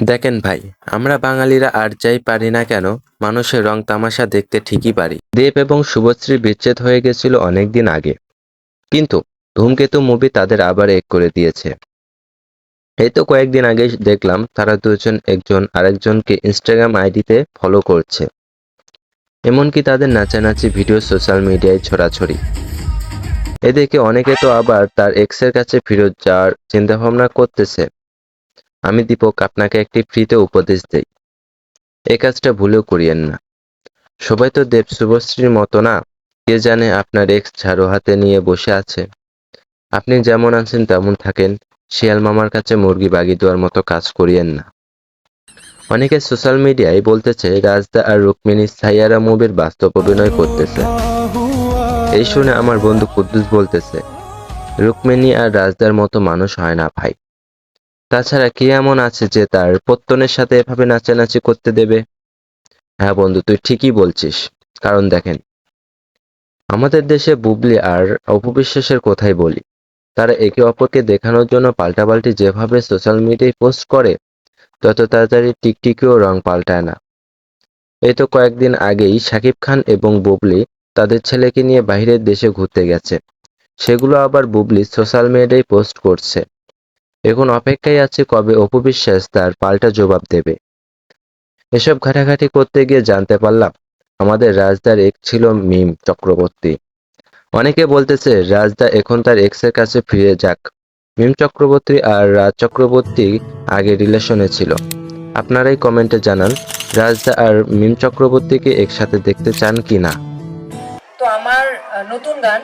দেখেন ভাই, আমরা বাঙালিরা আর যাই পারি না কেন, মানুষের রং তামাশা দেখতে ঠিকই পারি। দেব এবং শুভশ্রী বিচ্ছেদ হয়ে গেছিল অনেকদিন আগে। কিন্তু ধূমকেতু মুভি তাদের আবার এক করে দিয়েছে। এই তো কয়েকদিন আগে দেখলাম, তারা দুজন একজন আরেকজনকে ইনস্টাগ্রাম আইডিতে ফলো করছে। এমনকি তাদের নাচানাচি ভিডিও সোশ্যাল মিডিয়ায় ছড়াছড়ি। এ দেখে অনেকে তো আবার তার এক্সের কাছে ফেরত যাওয়ার চিন্তাভাবনা করতেছে। আমি দীপক আপনাকে একটি ফ্রিতে উপদেশ দেই। এই কাজটা ভুলেও করিয়েন না। সবাই তো দেব শুভশ্রীর মতো না, কে জানে আপনার এক্স ঝাড়ু হাতে নিয়ে বসে আছে। আপনি যেমন আছেন তেমন থাকেন, শিয়াল মামার কাছে মুরগি বাগি দেওয়ার মতো কাজ করিয়েন না। অনেকে সোশ্যাল মিডিয়ায় বলতেছে, রাজদা আর রুক্মিণী সাইয়ারা মুভির বাস্তব অভিনয় করতেছে। এই শুনে আমার বন্ধু কুদ্দুস বলতেছে, রুক্মিণী আর রাজদার মতো মানুষ হয় না ভাই। তাছাড়া কে এমন আছে যে তার পত্তনের সাথে এভাবে নাচানাচি করতে দেবে? হ্যাঁ বন্ধু, তুই ঠিকই বলছিস। কারণ দেখেন, আমাদের দেশে বুবলি আর অপবিশ্বাসের কথাই বলি। তারা একে অপরকে দেখানোর জন্য পাল্টাপাল্টি যেভাবে সোশ্যাল মিডিয়ায় পোস্ট করে, তত তাড়াতাড়ি টিকটিকিও রং পাল্টায় না। এই তো কয়েকদিন আগেই শাকিব খান এবং বুবলি তাদের ছেলেকে নিয়ে বাইরের দেশে ঘুরতে গেছে। সেগুলো আবার বুবলি সোশ্যাল মিডিয়ায় পোস্ট করছে। এখন অপেক্ষায় আছে কবে অপবিশ্বাস তার পাল্টা জবাব দেবে। এসব ঘাটাঘাটি করতে গিয়ে জানতে পারলাম, আমাদের রাজদার এক ছিল মিম চক্রবর্তী। অনেকে বলতেছে, রাজদা এখন তার এক্সের কাছে ফিরে যাক। মিম চক্রবর্তী আর রাজ চক্রবর্তী আগে রিলেশনে ছিল। আপনারাই কমেন্টে জানান, রাজদা আর মিম চক্রবর্তীকে একসাথে দেখতে চান কি না তো আমার নতুন গান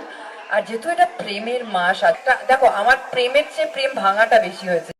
আর যেহেতু এটা প্রেমের মাস আর দেখো আমার প্রেমের চেয়ে প্রেম ভাঙাটা বেশি হয়েছে।